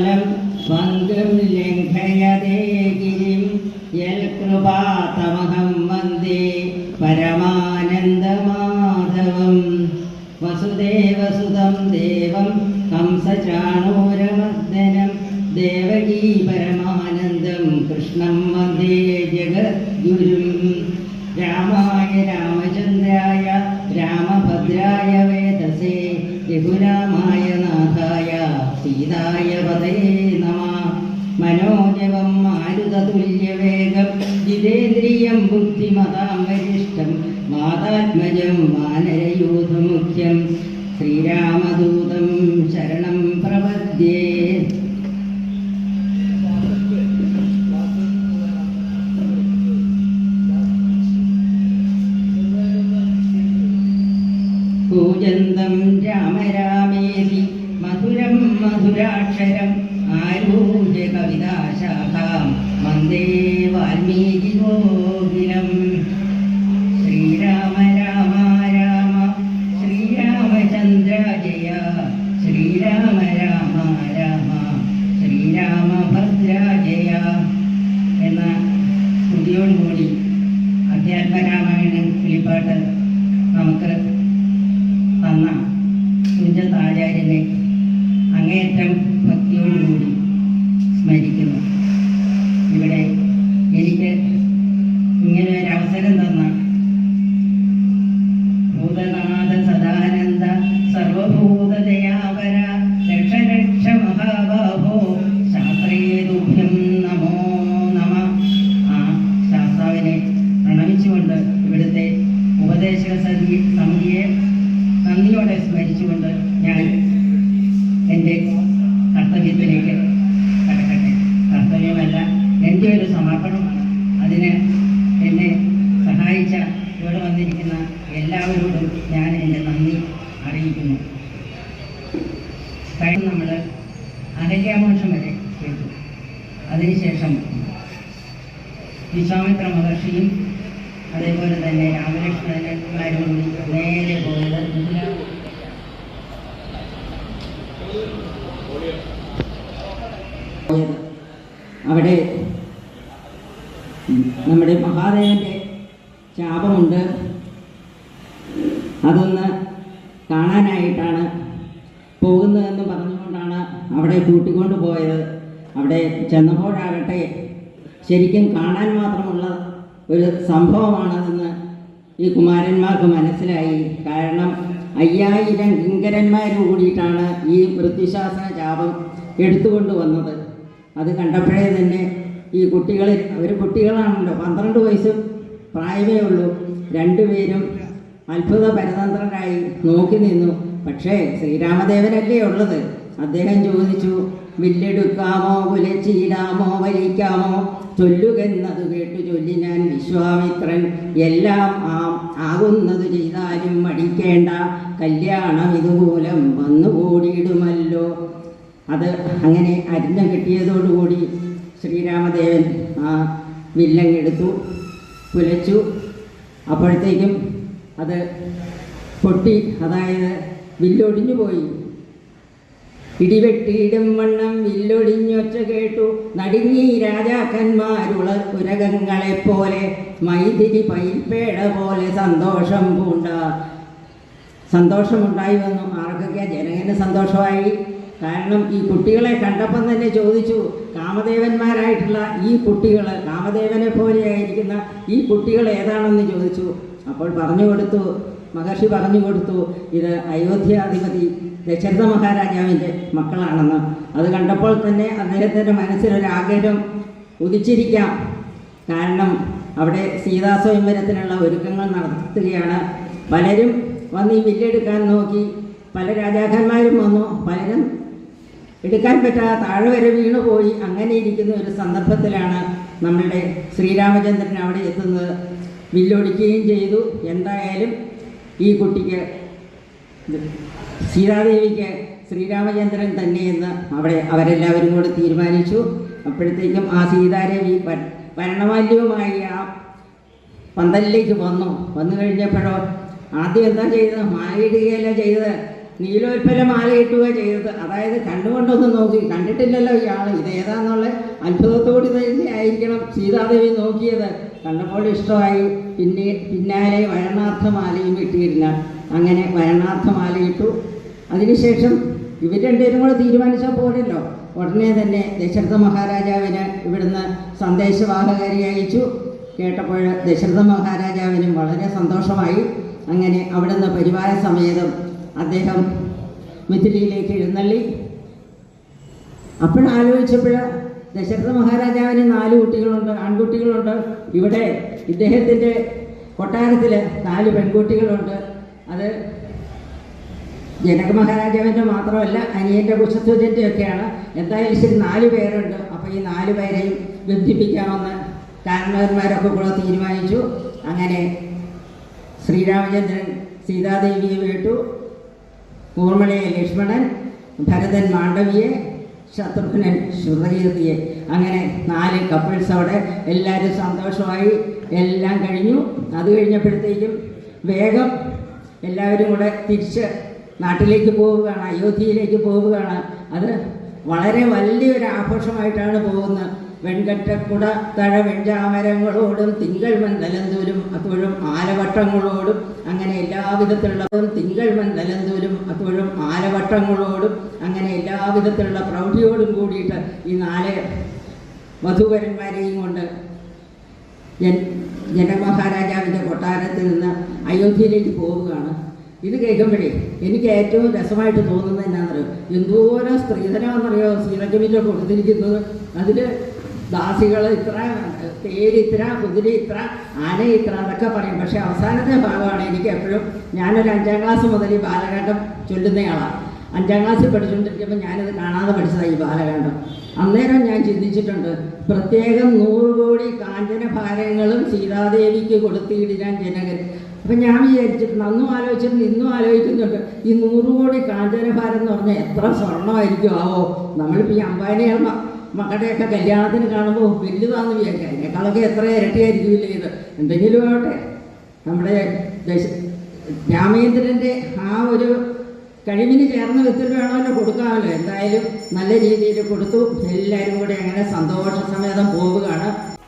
കാലം പങ്കും ലംഘയതേ ഗിരിം യൽകൃപാതമഹം വന്ദേ പരമാനന്ദമാധവം. വസുദേവസുതം ദേവം കംസചാണൂരമർദ്ദനം. ദേവകീ പരമാനന്ദം കൃഷ്ണം വന്ദേ ജഗദ്ഗുരും. രാമായ രാമചന്ദ്രായ രാമഭദ്രായ വേദസേ രഘുരാമായ സീതായ പതേ നമ. മനോജവം മാരുതതുല്യവേഗം ജിതേന്ദ്രിയം ബുദ്ധിമതാം വരിഷ്ഠം മാതാത്മജം വാനരയൂഥമുഖ്യം. മധുരാക്ഷരം ആരോഹ്യ കവിതാശാഖാം വന്ദേ വാൽമീകി ഗോകുലം. ശ്രീരാമ രാമ രാമ ശ്രീരാമചന്ദ്ര ജയ ശ്രീരാമ രാമ രാമ ശ്രീരാമഭദ്ര ജയ എന്ന സ്തുതിയോടുകൂടി അധ്യാത്മരാമായണ കിളിപ്പാട്ട് നമുക്ക് തന്ന തുഞ്ചത്താചാര്യനെ അങ്ങേയറ്റം ഭക്തിയോടുകൂടി സ്മരിക്കുന്നു. ഇവിടെ എനിക്ക് ഇങ്ങനെ ഒരു അവസരം തന്ന ഭൂതനാഥ സദാനന്ദ സർവഭൂതദയാപര രക്ഷ രക്ഷ മഹാബാഹോ ശാസ്ത്രീയതുഭ്യം നമോ നമ. ആ ശാസ്താവിനെ പ്രണമിച്ചുകൊണ്ട് ഇവിടുത്തെ ഉപദേശക സമിതി സമിതിയെ നന്ദിയോടെ സ്മരിച്ചുകൊണ്ട് ഞാൻ എന്റെ കർത്തവ്യത്തിലേക്ക് കടക്കട്ടെ. കർത്തവ്യമല്ല എന്റെ ഒരു സമർപ്പണമാണ്. അതിന് എന്നെ സഹായിച്ച ഇവിടെ വന്നിരിക്കുന്ന എല്ലാവരോടും ഞാൻ എന്റെ നന്ദി അറിയിക്കുന്നു. കഴിഞ്ഞ നമ്മൾ അഹല്യാമോക്ഷം വരെ കേട്ടു അതിനുശേഷം വിശ്വാമിത്ര മഹർഷിയും അതേപോലെ തന്നെ രാമലക്ഷ്മണന്മാരും നേരെ പോയത് മിഥില പോയത് അവിടെ നമ്മുടെ മഹാദേവന്റെ ശാപമുണ്ട്. അതൊന്ന് കാണാനായിട്ടാണ് പോകുന്നതെന്ന് പറഞ്ഞുകൊണ്ടാണ് അവിടെ കൂട്ടിക്കൊണ്ട് പോയത്. അവിടെ ചെന്നപ്പോഴാകട്ടെ ശരിക്കും കാണാൻ മാത്രമുള്ള ഒരു സംഭവമാണതെന്ന് ഈ കുമാരന്മാർക്ക് മനസ്സിലായി. കാരണം അയ്യായിരം കിങ്കരന്മാർ കൂടിയിട്ടാണ് ഈ വൃത്തിശാസന ശാപം എടുത്തുകൊണ്ട് വന്നത്. അത് കണ്ടപ്പോഴേ തന്നെ ഈ കുട്ടികൾ അവർ കുട്ടികളാണല്ലോ പന്ത്രണ്ട് വയസ്സ് പ്രായമേ ഉള്ളൂ. രണ്ടുപേരും അത്ഭുത പരതന്ത്രരായി നോക്കി നിന്നു. പക്ഷേ ശ്രീരാമദേവനല്ലേ ഉള്ളത്? അദ്ദേഹം ചോദിച്ചു വില്ലെടുക്കാമോ കുലച്ചിടാമോ വലിക്കാമോ? ചൊല്ലുകെന്നത് കേട്ടു ചൊല്ലി ഞാൻ വിശ്വാമിത്രൻ. എല്ലാം ആ ആകുന്നത് ചെയ്താലും മടിക്കേണ്ട കല്യാണം ഇതുമൂലം വന്നുകൂടിയിടുമല്ലോ. അത് അങ്ങനെ അരിഞ്ഞ കിട്ടിയതോടുകൂടി ശ്രീരാമദേവൻ ആ വില്ലങ്ങെടുത്തു കുലച്ചു അപ്പോഴത്തേക്കും അത് പൊട്ടി അതായത് വില്ലൊടിഞ്ഞു പോയി. ഇടിവെട്ടിയിടും വണ്ണം വില്ലൊടിഞ്ഞൊച്ച കേട്ടു. നടുങ്ങി രാജാക്കന്മാരുള പുരകങ്ങളെ പോലെ മൈതിരി പൈപ്പേട പോലെ സന്തോഷം പൂണ്ട സന്തോഷമുണ്ടായി വന്നു. ആർക്കൊക്കെ ജനകന് സന്തോഷമായി? കാരണം ഈ കുട്ടികളെ കണ്ടപ്പം തന്നെ ചോദിച്ചു കാമദേവന്മാരായിട്ടുള്ള ഈ കുട്ടികൾ കാമദേവനെ പോലെയായിരിക്കുന്ന ഈ കുട്ടികൾ ഏതാണെന്ന് ചോദിച്ചു. അപ്പോൾ പറഞ്ഞു കൊടുത്തു മഹർഷി പറഞ്ഞു കൊടുത്തു ഇത് അയോധ്യാധിപതി ദശരഥ മഹാരാജാവിന്റെ മക്കളാണെന്ന്. അത് കണ്ടപ്പോൾ തന്നെ അദ്ദേഹത്തിന്റെ മനസ്സിലൊരാഗ്രഹം ഉദിച്ചിരിക്കാം. കാരണം അവിടെ സീതാസ്വയംവരത്തിനുള്ള ഒരുക്കങ്ങൾ നടത്തുകയാണ്. പലരും വന്ന് ഈ വില്ലെടുക്കാൻ നോക്കി. പല രാജാക്കന്മാരും വന്നു. പലരും എടുക്കാൻ പറ്റാതെ താഴെ വരെ വീണുപോയി അങ്ങനെ ഇരിക്കുന്ന ഒരു സന്ദർഭത്തിലാണ് നമ്മളുടെ ശ്രീരാമചന്ദ്രൻ അവിടെ എത്തുന്നത്. വില്ലൊടിക്കുകയും ചെയ്തു. എന്തായാലും ഈ കുട്ടിക്ക് സീതാദേവിക്ക് ശ്രീരാമചന്ദ്രൻ തന്നെയെന്ന് അവിടെ അവരെല്ലാവരും കൂടെ തീരുമാനിച്ചു. അപ്പോഴത്തേക്കും ആ സീതാദേവി വരണമാല്യവുമായി ആ പന്തലിലേക്ക് വന്നു. വന്നു കഴിഞ്ഞപ്പോഴോ ആദ്യം എന്താ ചെയ്തത്? മാലയിടുകയല്ല ചെയ്തത്. നീലോൽപ്പല മാല കിട്ടുക ചെയ്തത്. അതായത് കണ്ടുകൊണ്ടൊന്ന് നോക്കി കണ്ടിട്ടില്ലല്ലോ ഇയാൾ ഇതേതാന്നുള്ള അത്ഭുതത്തോട് തന്നെ ആയിരിക്കണം സീതാദേവി നോക്കിയത്. കണ്ടപ്പോൾ ഇഷ്ടമായി. പിന്നെ പിന്നാലെ വരണാർത്ഥമാലയും കിട്ടിയിരുന്ന അങ്ങനെ വരണാർത്ഥമാല ഇട്ടു. അതിനുശേഷം ഇവർ രണ്ടുപേരും കൂടെ തീരുമാനിച്ചാൽ പോരല്ലോ. ഉടനെ തന്നെ ദശരഥ മഹാരാജാവിന് ഇവിടുന്ന് സന്ദേശവാഹകാരി അയച്ചു. കേട്ടപ്പോൾ ദശരഥ മഹാരാജാവിനും വളരെ സന്തോഷമായി. അങ്ങനെ അവിടുന്ന് പരിവാര സമേതം അദ്ദേഹം മിഥിലയിലേക്ക് എഴുന്നള്ളി. അപ്പോഴാലോചിച്ചപ്പോൾ ദശരഥ മഹാരാജാവിന് നാല് കുട്ടികളുണ്ട് ആൺകുട്ടികളുണ്ട്. ഇവിടെ ഇദ്ദേഹത്തിന്റെ കൊട്ടാരത്തിൽ നാല് പെൺകുട്ടികളുണ്ട്. അത് ജനക മഹാരാജാവിന്റെ മാത്രമല്ല അനിയന്റെ കുശത്വജന്റെ ഒക്കെയാണ് എന്തായാലും ശരി നാല് പേരുണ്ട്. അപ്പോൾ ഈ നാല് പേരെയും ബന്ധിപ്പിക്കാമെന്ന് കാരണവന്മാരൊക്കെ കൂടെ തീരുമാനിച്ചു. അങ്ങനെ ശ്രീരാമചന്ദ്രൻ സീതാദേവിയെ വിട്ടു. ഊർമിളയെ ലക്ഷ്മണൻ ഭരതൻ മാണ്ഡവിയെ ശത്രുഘ്നൻ ശ്രുതകീർത്തിയെ അങ്ങനെ നാല് കപ്പിൾസ് അവിടെ എല്ലാവരും സന്തോഷമായി എല്ലാം കഴിഞ്ഞു. അത് കഴിഞ്ഞപ്പോഴത്തേക്കും വേഗം എല്ലാവരും കൂടെ തിരിച്ച് നാട്ടിലേക്ക് പോവുകയാണ് അയോധ്യയിലേക്ക് പോവുകയാണ്. അത് വളരെ വലിയൊരു ആഘോഷമായിട്ടാണ് പോകുന്നത്. വെൺകറ്റക്കുട തഴ വെഞ്ചാമരങ്ങളോടും തിങ്കൾ മന്ദലന്തൂരും അത്തോഴും ആലവട്ടങ്ങളോടും അങ്ങനെ എല്ലാവിധത്തിലുള്ളതും തിങ്കൾ മന്ദലന്തൂരും അത്തോഴും ആലവട്ടങ്ങളോടും അങ്ങനെ എല്ലാവിധത്തിലുള്ള പ്രൗഢിയോടും കൂടിയിട്ട് ഈ നാല് വധുവരന്മാരെയും കൊണ്ട് ജനമഹാരാജാവിന്റെ കൊട്ടാരത്തിൽ നിന്ന് അയോധ്യയിലേക്ക് പോവുകയാണ്. ഇത് കേൾക്കുമ്പോഴേ എനിക്ക് ഏറ്റവും രസമായിട്ട് തോന്നുന്നത് എന്നാണെന്നറിയോ? എന്തോരം സ്ത്രീധനമെന്നറിയോ സീതജമില്ല കൊടുത്തിരിക്കുന്നത്. അതിൽ ദാസികൾ ഇത്ര തേര് ഇത്ര കുതിരി ഇത്ര ആന ഇത്ര അതൊക്കെ പറയും. പക്ഷേ അവസാനത്തെ ഭാഗമാണ് എനിക്ക് എപ്പോഴും ഞാനൊരു അഞ്ചാം ക്ലാസ് മുതൽ ഈ ബാലകാന്ഡം ചൊല്ലുന്നയാളാണ് അഞ്ചാം ക്ലാസ്സിൽ പഠിച്ചുകൊണ്ടിരിക്കുമ്പോൾ ഞാനത് കാണാതെ പഠിച്ചതാണ് ഈ ബാലകാന്ഡം. അന്നേരം ഞാൻ ചിന്തിച്ചിട്ടുണ്ട് പ്രത്യേകം നൂറ് കോടി കാഞ്ചന ഭാരങ്ങളും സീതാദേവിക്ക് കൊടുത്തിയിടാൻ ജനകൻ അപ്പം ഞാൻ വിചാരിച്ചിട്ടുണ്ട് അന്നും ആലോചിച്ചിട്ടുണ്ട് ഇന്നും ആലോചിക്കുന്നുണ്ട് ഈ നൂറ് കോടി കാഞ്ചന ഭാരം എന്ന് പറഞ്ഞാൽ എത്ര സ്വർണമായിരിക്കും ആവോ? നമ്മളിപ്പോൾ ഈ അംബാനിയുടെ മ- മകളുടെയൊക്കെ കല്യാണത്തിന് കാണുമ്പോൾ വലുതാണെന്ന് വിചാരിക്കാം. എന്നെക്കാളൊക്കെ എത്ര ഇരട്ടിയായിരിക്കില്ലേ ഇത്? എന്തെങ്കിലും ആവട്ടെ. നമ്മുടെ ദശ രാമേന്ദ്രന്റെ ആ ഒരു കഴിവിന് ചേർന്ന് വിത്തിൽ വേണമല്ലോ കൊടുക്കാമല്ലോ. എന്തായാലും നല്ല രീതിയിൽ കൊടുത്തു. എല്ലാവരും കൂടെ അങ്ങനെ സന്തോഷ സമേതം പോവുകയാണ്.